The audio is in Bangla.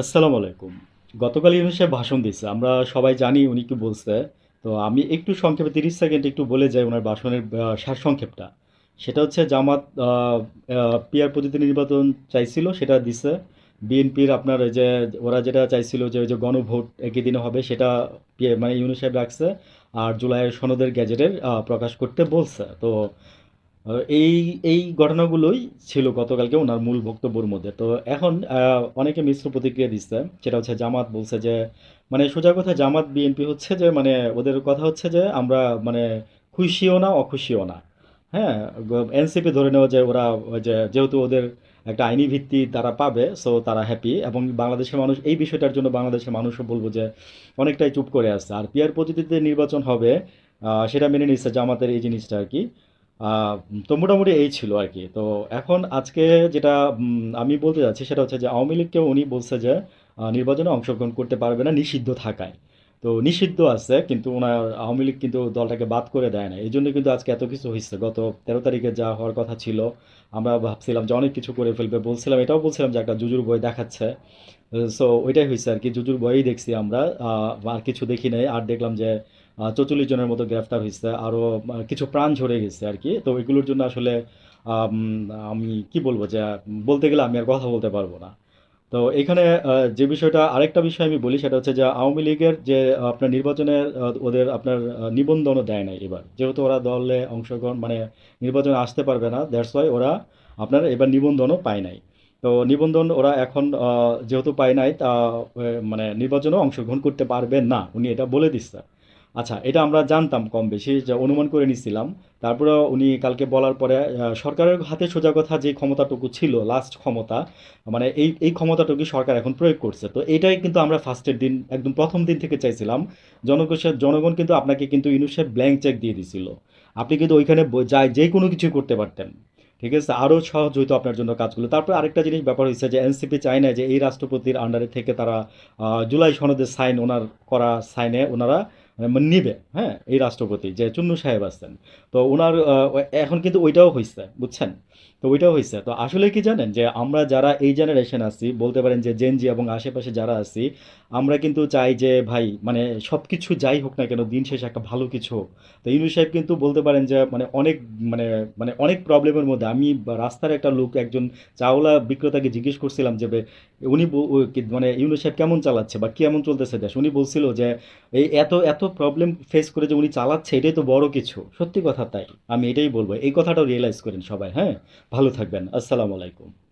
আসসালামু আলাইকুম। গতকাল ইউনুস সাহেব ভাষণ দিচ্ছে আমরা সবাই জানি উনি কি বলছে। তো আমি একটু সংক্ষেপে তিরিশ সেকেন্ড একটু বলে যাই ওনার ভাষণের সারসংক্ষেপটা সেটা হচ্ছে জামাত পিয়ার পদ্ধতি নির্বাচন চাইছিল, সেটা দিছে। বিএনপির আপনার যে, ওরা যেটা চাইছিল যে, ওই যে গণভোট একই দিনে হবে, সেটা মানে ইউনুস সাহেব রাখছে। আর জুলাইয়ের সনদের গ্যাজেটের প্রকাশ করতে বলছে। তো এই এই ঘটনাগুলোই ছিল গতকালকে ওনার মূল বক্তব্যের মধ্যে। তো এখন অনেকে মিশ্র প্রতিক্রিয়া দিচ্ছে। সেটা হচ্ছে জামাত বলছে যে মানে সোজা কথা জামাত, বিএনপি হচ্ছে যে মানে ওদের কথা হচ্ছে যে, আমরা মানে খুশিও না, অখুশিও না। হ্যাঁ এনসিপি ধরে নেওয়া যায় ওরা যে, যেহেতু ওদের একটা আইনি ভিত্তি তারা পাবে সো তারা হ্যাপি এবং বাংলাদেশের মানুষ, এই বিষয়টার জন্য বাংলাদেশের মানুষও বলব যে, অনেকটাই চুপ করে আসছে আর পিয়ার পদ্ধতিতে নির্বাচন হবে সেটা মেনে নিচ্ছে জামাতের এই জিনিসটা আর কি। তো মোটামুটি এই ছিল আর কি। তো এখন আজকে যেটা আমি বলতে যাচ্ছি সেটা হচ্ছে যে আওয়ামী লীগকেও উনি বলছে যে নির্বাচনে অংশগ্রহণ করতে পারবে না নিষিদ্ধ থাকায়। তো নিষিদ্ধ আছে, কিন্তু ওনার আওয়ামী লীগ কিন্তু দলটাকে বাদ করে দেয় না এই জন্য কিন্তু আজকে এত কিছু হয়েছে গত তেরো তারিখে যা হওয়ার কথা ছিল, আমরা ভাবছিলাম যে অনেক কিছু করে ফেলবে। বলছিলাম, এটাও বলছিলাম যে একটা জুজুর বই দেখাচ্ছে। সো ওইটাই হয়েছে আর কি, জুজুর বইই দেখছি আমরা। আর কিছু দেখি নাই। আর দেখলাম যে চৌচল্লিশ জনের মতো গ্রেফতার হয়েছে আরও কিছু প্রাণ ঝরে গেছে আর কি। তো এগুলোর জন্য আসলে আমি কি বলব যে, বলতে গেলে আমি আর কথা বলতে পারব না। তো এখানে যে বিষয়টা আরেকটা বিষয় আমি বলি সেটা হচ্ছে যে আওয়ামী লীগের যে আপনার নির্বাচনে ওদের আপনার নিবন্ধনও দেয় নাই এবার। যেহেতু ওরা দলে অংশগ্রহণ মানে নির্বাচনে আসতে পারবে না দ্যাটস ওয়াই ওরা আপনার এবার নিবন্ধনও পায় নাই। তো নিবন্ধন ওরা এখন যেহেতু পায় নাই, তা মানে নির্বাচনেও অংশগ্রহণ করতে পারবে না। উনি এটা বলে দিচ্ছে। আচ্ছা এটা আমরা জানতাম কম বেশি যে অনুমান করে নিছিলাম। তারপরে উনি কালকে বলার পরে সরকারের হাতে সোজা কথা যে ক্ষমতাটুকু ছিল লাস্ট ক্ষমতা মানে এই এই ক্ষমতাটুকু সরকার এখন প্রয়োগ করছে। তো এটাই কিন্তু আমরা ফার্স্টের দিন, একদম প্রথম দিন থেকে চাইছিলাম। জনগোষের জনগণ কিন্তু আপনাকে কিন্তু ইউনুসেফ ব্ল্যাঙ্ক চেক দিয়ে দিছিল। আপনি কিন্তু ওইখানে যাই, যে কোনো কিছু করতে পারতেন। ঠিক আছে? আরও সহজ হইতো আপনার জন্য কাজগুলো। তারপরে আরেকটা জিনিস ব্যাপার হয়েছে যে এনসিপি চায় না যে এই রাষ্ট্রপতির আন্ডারে থেকে তারা জুলাই সনদের সাইন ওনার করা সাইনে ওনারা নিবে হ্যাঁ এই রাষ্ট্রপতি যে চুন্নু সাহেব আছেন। তো ওনার এখন কিন্তু ওইটাও হয়েছে বুঝছেন? তো ওইটাও হয়েছে তো আসলে কি জানেন যে আমরা যারা এই জেনারেশন আছি, বলতে পারেন যে জেনজি এবং আশেপাশে যারা আছি, আমরা কিন্তু চাই যে ভাই মানে সব কিছু যাই হোক না কেন, দিন শেষে একটা ভালো কিছু হোক। তো ইনু সাহেব কিন্তু বলতে পারেন যে মানে অনেক মানে মানে অনেক প্রবলেমের মধ্যে। আমি রাস্তার একটা লোক, একজন চাওলা বিক্রেতাকে জিজ্ঞেস করছিলাম যে উনি মানে ইউনু সাহেব কেমন চালাচ্ছে বা কেমন চলতেছে দেশ? উনি বলছিল যে, এই এত এত প্রবলেম ফেস করে যে উনি চালাচ্ছে, এটাই তো বড় কিছু। সত্যি কথা তাই, আমি এটাই বলব। এই কথাটাও রিয়েলাইজ করেন সবাই হ্যাঁ? ভালো থাকবেন। আসসালামু আলাইকুম।